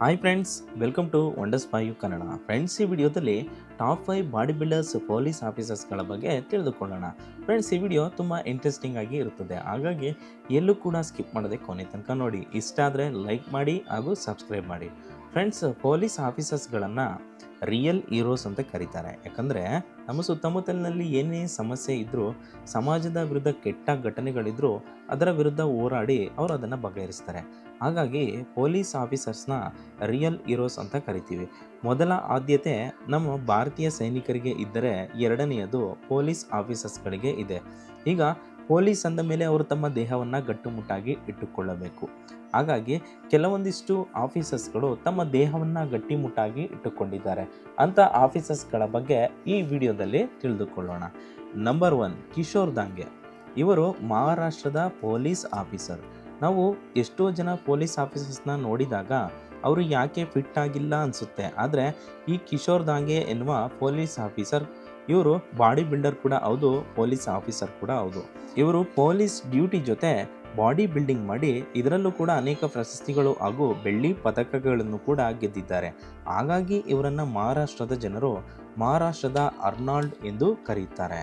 Hi friends welcome to wonders five Kannada friends ಈ ವಿಡಿಯೋದಲ್ಲಿ top five body builders police ಆಫೀಸರ್ಸ್ಗಳ ಬಗ್ಗೆ ತಿಳಿದುಕೊಳ್ಳೋಣ. Friends ಈ ವಿಡಿಯೋ ತುಂಬ ಇಂಟ್ರೆಸ್ಟಿಂಗ್ ಆಗಿ ಇರುತ್ತದೆ. ಹಾಗಾಗಿ ಎಲ್ಲೂ ಕೂಡ ಸ್ಕಿಪ್ ಮಾಡದೆ ಕೊನೆ ತನಕ ನೋಡಿ. ಇಷ್ಟ ಆದರೆ ಲೈಕ್ ಮಾಡಿ ಹಾಗೂ ಸಬ್ಸ್ಕ್ರೈಬ್ ಮಾಡಿ. ಫ್ರೆಂಡ್ಸ್ ಪೊಲೀಸ್ ಆಫೀಸರ್ಸ್ಗಳನ್ನು ರಿಯಲ್ ಹೀರೋಸ್ ಅಂತ ಕರೀತಾರೆ. ಯಾಕಂದರೆ ನಮ್ಮ ಸುತ್ತಮುತ್ತಲಿನಲ್ಲಿ ಏನೇ ಸಮಸ್ಯೆ ಇದ್ದರೂ ಸಮಾಜದ ವಿರುದ್ಧ ಕೆಟ್ಟ ಘಟನೆಗಳಿದ್ದರೂ ಅದರ ವಿರುದ್ಧ ಹೋರಾಡಿ ಅವರು ಅದನ್ನು ಬಗೆಹರಿಸ್ತಾರೆ. ಹಾಗಾಗಿ ಪೊಲೀಸ್ ಆಫೀಸರ್ಸ್ನ ರಿಯಲ್ ಹೀರೋಸ್ ಅಂತ ಕರಿತೀವಿ. ಮೊದಲ ಆದ್ಯತೆ ನಮ್ಮ ಭಾರತೀಯ ಸೈನಿಕರಿಗೆ ಇದ್ದರೆ ಎರಡನೆಯದು ಪೊಲೀಸ್ ಆಫೀಸರ್ಸ್ಗಳಿಗೆ ಇದೆ. ಈಗ ಪೊಲೀಸ್ ಅಂದ ಮೇಲೆ ಅವರು ತಮ್ಮ ದೇಹವನ್ನು ಗಟ್ಟುಮುಟ್ಟಾಗಿ ಇಟ್ಟುಕೊಳ್ಳಬೇಕು. ಹಾಗಾಗಿ ಕೆಲವೊಂದಿಷ್ಟು ಆಫೀಸರ್ಸ್ಗಳು ತಮ್ಮ ದೇಹವನ್ನು ಗಟ್ಟಿಮುಟ್ಟಾಗಿ ಇಟ್ಟುಕೊಂಡಿದ್ದಾರೆ. ಅಂಥ ಆಫೀಸರ್ಸ್ಗಳ ಬಗ್ಗೆ ಈ ವಿಡಿಯೋದಲ್ಲಿ ತಿಳಿದುಕೊಳ್ಳೋಣ. Number one, Kishore Dange. ಇವರು ಮಹಾರಾಷ್ಟ್ರದ ಪೊಲೀಸ್ ಆಫೀಸರ್. ನಾವು ಎಷ್ಟೋ ಜನ ಪೊಲೀಸ್ ಆಫೀಸರ್ಸ್ನ ನೋಡಿದಾಗ ಅವರು ಯಾಕೆ ಫಿಟ್ ಆಗಿಲ್ಲ ಅನಿಸುತ್ತೆ. ಆದರೆ ಈ ಕಿಶೋರ್ ದಾಂಗೆ ಎನ್ನುವ ಪೊಲೀಸ್ ಆಫೀಸರ್ ಇವರು ಬಾಡಿ ಬಿಲ್ಡರ್ ಕೂಡ ಹೌದು, ಪೊಲೀಸ್ ಆಫೀಸರ್ ಕೂಡ ಹೌದು. ಇವರು ಪೊಲೀಸ್ ಡ್ಯೂಟಿ ಜೊತೆ ಬಾಡಿ ಬಿಲ್ಡಿಂಗ್ ಮಾಡಿ ಇದರಲ್ಲೂ ಕೂಡ ಅನೇಕ ಪ್ರಶಸ್ತಿಗಳು ಹಾಗೂ ಬೆಳ್ಳಿ ಪದಕಗಳನ್ನು ಕೂಡ ಗೆದ್ದಿದ್ದಾರೆ. ಹಾಗಾಗಿ ಇವರನ್ನು ಮಹಾರಾಷ್ಟ್ರದ ಜನರು ಮಹಾರಾಷ್ಟ್ರದ ಅರ್ನಾಲ್ಡ್ ಎಂದು ಕರೆಯುತ್ತಾರೆ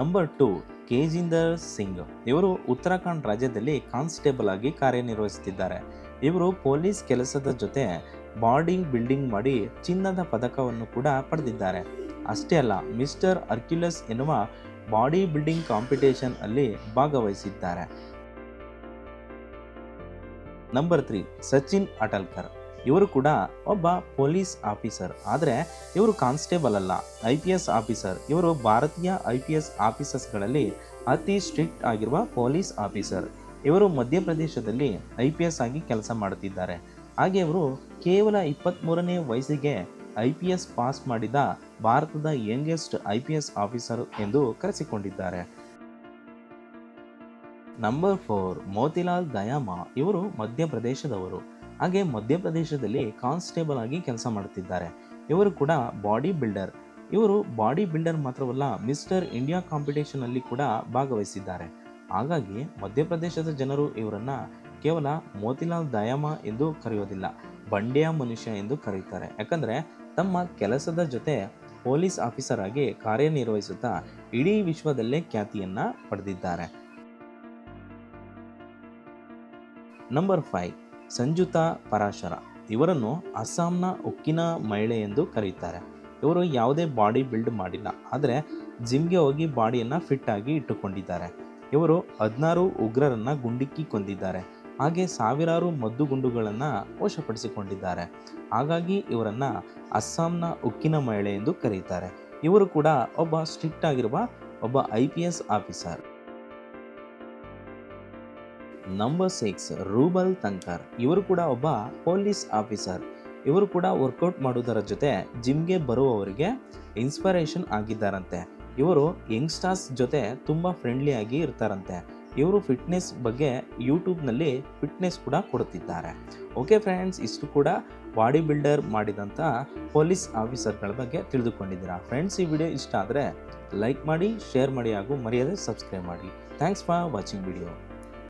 ನಂಬರ್ ಟು, ಕೇಜಿಂದರ್ ಸಿಂಗ್. ಇವರು ಉತ್ತರಾಖಂಡ್ ರಾಜ್ಯದಲ್ಲಿ ಕಾನ್ಸ್ಟೇಬಲ್ ಆಗಿ ಕಾರ್ಯನಿರ್ವಹಿಸುತ್ತಿದ್ದಾರೆ ಇವರು ಪೊಲೀಸ್ ಕೆಲಸದ ಜೊತೆ ಬಾಡಿ ಬಿಲ್ಡಿಂಗ್ ಮಾಡಿ ಚಿನ್ನದ ಪದಕವನ್ನು ಕೂಡ ಪಡೆದಿದ್ದಾರೆ. ಅಷ್ಟೇ ಅಲ್ಲ, ಮಿಸ್ಟರ್ ಅರ್ಕ್ಯುಲಸ್ ಎನ್ನುವ ಬಾಡಿ ಬಿಲ್ಡಿಂಗ್ ಕಾಂಪಿಟೇಷನ್ ಅಲ್ಲಿ ಭಾಗವಹಿಸಿದ್ದಾರೆ. ನಂಬರ್ ತ್ರೀ, ಸಚಿನ್ ಅಟಲ್ಕರ್ ಇವರು ಕೂಡ ಒಬ್ಬ ಪೊಲೀಸ್ ಆಫೀಸರ್. ಆದರೆ ಇವರು ಕಾನ್ಸ್ಟೇಬಲ್ ಅಲ್ಲ. I P S officer. ಇವರು ಭಾರತೀಯ ಐ ಪಿ ಎಸ್ ಆಫೀಸರ್ಸ್ಗಳಲ್ಲಿ ಅತಿ ಸ್ಟ್ರಿಕ್ಟ್ ಆಗಿರುವ ಪೊಲೀಸ್ ಆಫೀಸರ್. ಇವರು ಮಧ್ಯಪ್ರದೇಶದಲ್ಲಿ ಐ ಪಿ ಎಸ್ ಆಗಿ ಕೆಲಸ ಮಾಡುತ್ತಿದ್ದಾರೆ ಹಾಗೆ ಅವರು ಕೇವಲ ಇಪ್ಪತ್ತ್ಮೂರನೇ ವಯಸ್ಸಿಗೆ ಐ ಪಿ ಎಸ್ ಪಾಸ್ ಮಾಡಿದ ಭಾರತದ youngest I P S officer ಎಂದು ಕರೆಸಿಕೊಂಡಿದ್ದಾರೆ. Number four Motilal Dayama. ಇವರು ಮಧ್ಯಪ್ರದೇಶದವರು. ಹಾಗೆ ಮಧ್ಯಪ್ರದೇಶದಲ್ಲಿ ಕಾನ್ಸ್ಟೇಬಲ್ ಆಗಿ ಕೆಲಸ ಮಾಡುತ್ತಿದ್ದಾರೆ ಇವರು ಕೂಡ ಬಾಡಿ ಬಿಲ್ಡರ್. ಇವರು ಬಾಡಿ ಬಿಲ್ಡರ್ ಮಾತ್ರವಲ್ಲ, ಮಿಸ್ಟರ್ ಇಂಡಿಯಾ ಕಾಂಪಿಟೇಷನಲ್ಲಿ ಕೂಡ ಭಾಗವಹಿಸಿದ್ದಾರೆ. ಹಾಗಾಗಿ ಮಧ್ಯಪ್ರದೇಶದ ಜನರು ಇವರನ್ನು ಕೇವಲ ಮೋತಿಲಾಲ್ ದಯಾಮ ಎಂದು ಕರೆಯೋದಿಲ್ಲ, ಬಂಡೆಯ ಮನುಷ್ಯ ಎಂದು ಕರೆಯುತ್ತಾರೆ ಯಾಕಂದರೆ ತಮ್ಮ ಕೆಲಸದ ಜೊತೆ ಪೊಲೀಸ್ ಆಫೀಸರ್ ಆಗಿ ಕಾರ್ಯನಿರ್ವಹಿಸುತ್ತಾ ಇಡೀ ವಿಶ್ವದಲ್ಲೇ ಖ್ಯಾತಿಯನ್ನು ಪಡೆದಿದ್ದಾರೆ. Number five, Sanjukta Parashar. ಇವರನ್ನು ಅಸ್ಸಾಂನ ಉಕ್ಕಿನ ಮಹಿಳೆ ಎಂದು ಕರೆಯುತ್ತಾರೆ ಇವರು ಯಾವುದೇ ಬಾಡಿ ಬಿಲ್ಡ್ ಮಾಡಿಲ್ಲ, ಆದರೆ ಜಿಮ್ಗೆ ಹೋಗಿ ಬಾಡಿಯನ್ನು ಫಿಟ್ ಆಗಿ ಇಟ್ಟುಕೊಂಡಿದ್ದಾರೆ. ಇವರು ಹದಿನಾರು ಉಗ್ರರನ್ನು ಗುಂಡಿಕ್ಕಿ ಕೊಂದಿದ್ದಾರೆ. ಹಾಗೆ ಸಾವಿರಾರು ಮದ್ದು ಗುಂಡುಗಳನ್ನು ವಶಪಡಿಸಿಕೊಂಡಿದ್ದಾರೆ. ಹಾಗಾಗಿ ಇವರನ್ನು ಅಸ್ಸಾಂನ ಉಕ್ಕಿನ ಮಹಿಳೆ ಎಂದು ಕರೆಯುತ್ತಾರೆ ಇವರು ಕೂಡ ಒಬ್ಬ ಸ್ಟ್ರಿಕ್ಟ್ ಆಗಿರುವ ಒಬ್ಬ I P S officer. Number six, Rubal Tankar. ಇವರು ಕೂಡ ಒಬ್ಬ ಪೊಲೀಸ್ ಆಫೀಸರ್. ಇವರು ಕೂಡ ವರ್ಕೌಟ್ ಮಾಡುವುದರ ಜೊತೆ ಜಿಮ್ಗೆ ಬರುವವರಿಗೆ ಇನ್ಸ್ಪಿರೇಷನ್ ಆಗಿದ್ದಾರಂತೆ. ಇವರು ಯಂಗ್ಸ್ಟರ್ಸ್ ಜೊತೆ ತುಂಬ ಫ್ರೆಂಡ್ಲಿಯಾಗಿ ಇರ್ತಾರಂತೆ. ಇವರು ಫಿಟ್ನೆಸ್ ಬಗ್ಗೆ ಯೂಟ್ಯೂಬ್ನಲ್ಲಿ ಫಿಟ್ನೆಸ್ ಕೂಡ ಕೊಡುತ್ತಿದ್ದಾರೆ. ಓಕೆ ಫ್ರೆಂಡ್ಸ್ ಇಷ್ಟು ಕೂಡ ಬಾಡಿ ಬಿಲ್ಡರ್ ಮಾಡಿದಂಥ ಪೊಲೀಸ್ ಆಫೀಸರ್ಗಳ ಬಗ್ಗೆ ತಿಳಿದುಕೊಂಡಿದ್ದೀರಾ. ಫ್ರೆಂಡ್ಸ್ ಈ ವಿಡಿಯೋ ಇಷ್ಟ ಆದರೆ ಲೈಕ್ ಮಾಡಿ ಶೇರ್ ಮಾಡಿ ಹಾಗೂ ಮರೆಯದೆ ಸಬ್ಸ್ಕ್ರೈಬ್ ಮಾಡಿ. Thanks for watching video